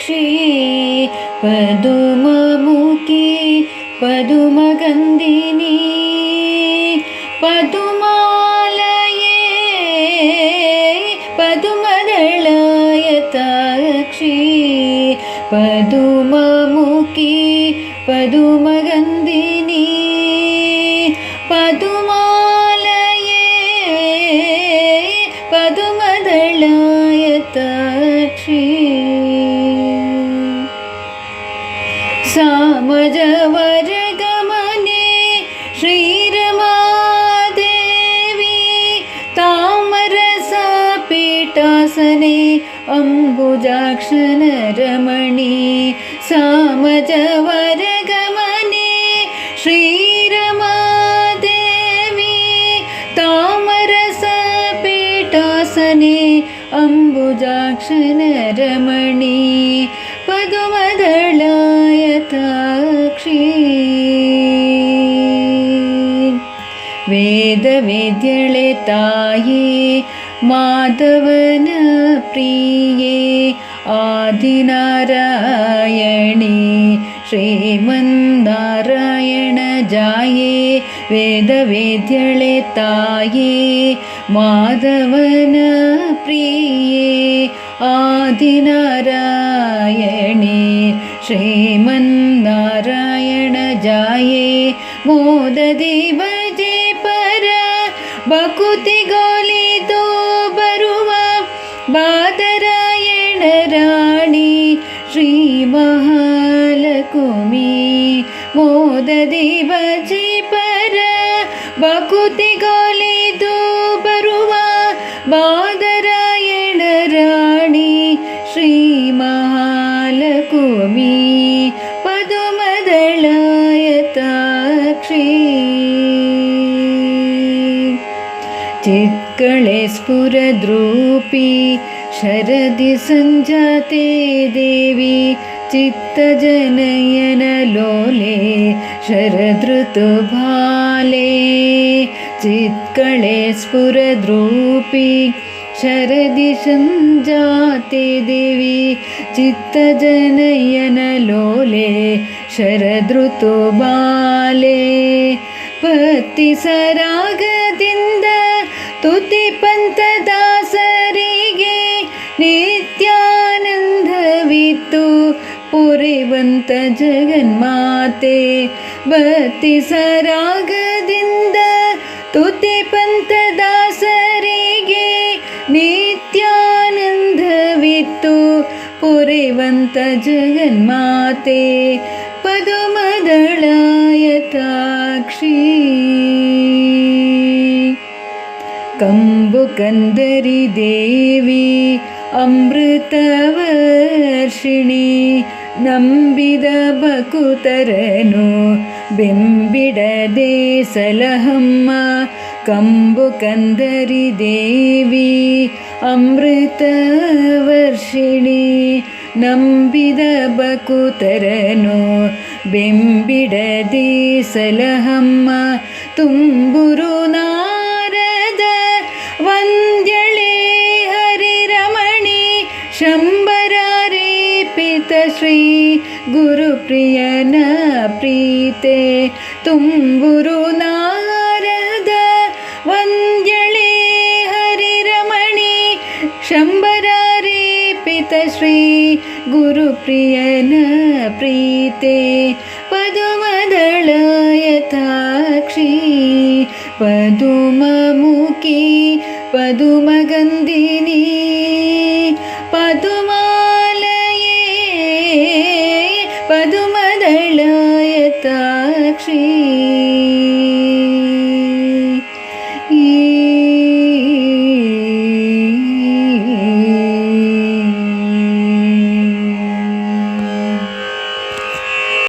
സാക്ഷി പതുമമുഖി പതുമഗന്ധിനി പതുമാലയേ പതുമദളായ സാക്ഷി പതുമമുഖി പതുമഗന്ധി सामजवरगमने श्रीरमादेवी तामरसा पीठासने अम्बुजाक्षनरमणि सामजवरगमने श्रीरमादेवी तामरसा पीठासने പതുമതളായ താക്ഷി വേദവിദ്യളെ തായേ മാധവന പ്രിയേ ആദിനാരായണി ശ്രീമന്നാരായണ ജായേ वेदवेद्येताय माधवनप्रिये आदिनारायणे श्रीमन्नारायण जाये। श्रीमन्नाारायणजाये मोदेवजे पर बकुति गोलितो बादरायण राणी श्रीमहालकुमी ಮೋದದಿ ಭಜೆ ಪರ ಬಕುತಿಗೊಲಿದು ಬರುವ ಬಾದರಾಯಣ ರಾಣಿ ಶ್ರೀ ಮಹಾಲಕುಮಿ ಪದುಮದಳಾಯತಾಕ್ಷಿ चित्कळे स्फुरद्रूपी शरदि सञ्जाते देवी चित्तजनयनलोले शरदृतुभाले चित्कळे स्फुरद्रूपी शरदि सञ्जाते देवी चित्तजनयनलोले शरदृतुबाले पतिसरागदिन्द तुतिपन्तदासरिगे नि ಪುರಿವಂತ ಜಗನ್ಮಾತೆ ಭಕ್ತಿಸರಾಗದಿಂದ ತುತಿ ಪಂಥದಾಸರಿಗೆ ನಿತ್ಯಾನಂದವಿತ್ತು ಪುರಿವಂತ ಜಗನ್ಮಾತೆ ಪದುಮದಳಾಯತಾಕ್ಷಿ ಕಂಬುಕಂದರಿ ದೇವಿ ಅಮೃತವರ್ಷಿಣಿ ನಂಬಿದ ಬಕುತರನು ಬೆಂಬಿಡದೆ ಸಲಹಮ್ಮ ಕಂಬುಕಂದರಿ ದೇವಿ ಅಮೃತವರ್ಷಿಣಿ ನಂಬಿದ ಬಕುತರನು ಬೆಂಬಿಡದಿ ಸಲಹಮ್ಮ ತುಂಬುರು ನಾರದ ಗುರುಪ್ರಿಯನ ಪ್ರೀತೆ ತುಂಬುರು ನಾರದ ವಂದ್ಯಳೆ ಹರಿರಮಣಿ ಶಂಬರಾರೇಪಿತ ಶ್ರೀ ಗುರುಪ್ರಿಯನ ಪ್ರೀತೆ ಪದುಮದಳಾಯತಾಕ್ಷಿ ಪದುಮಮುಖಿ ಪದುಮಗಂಧಿನಿ न्यक्ताक्षी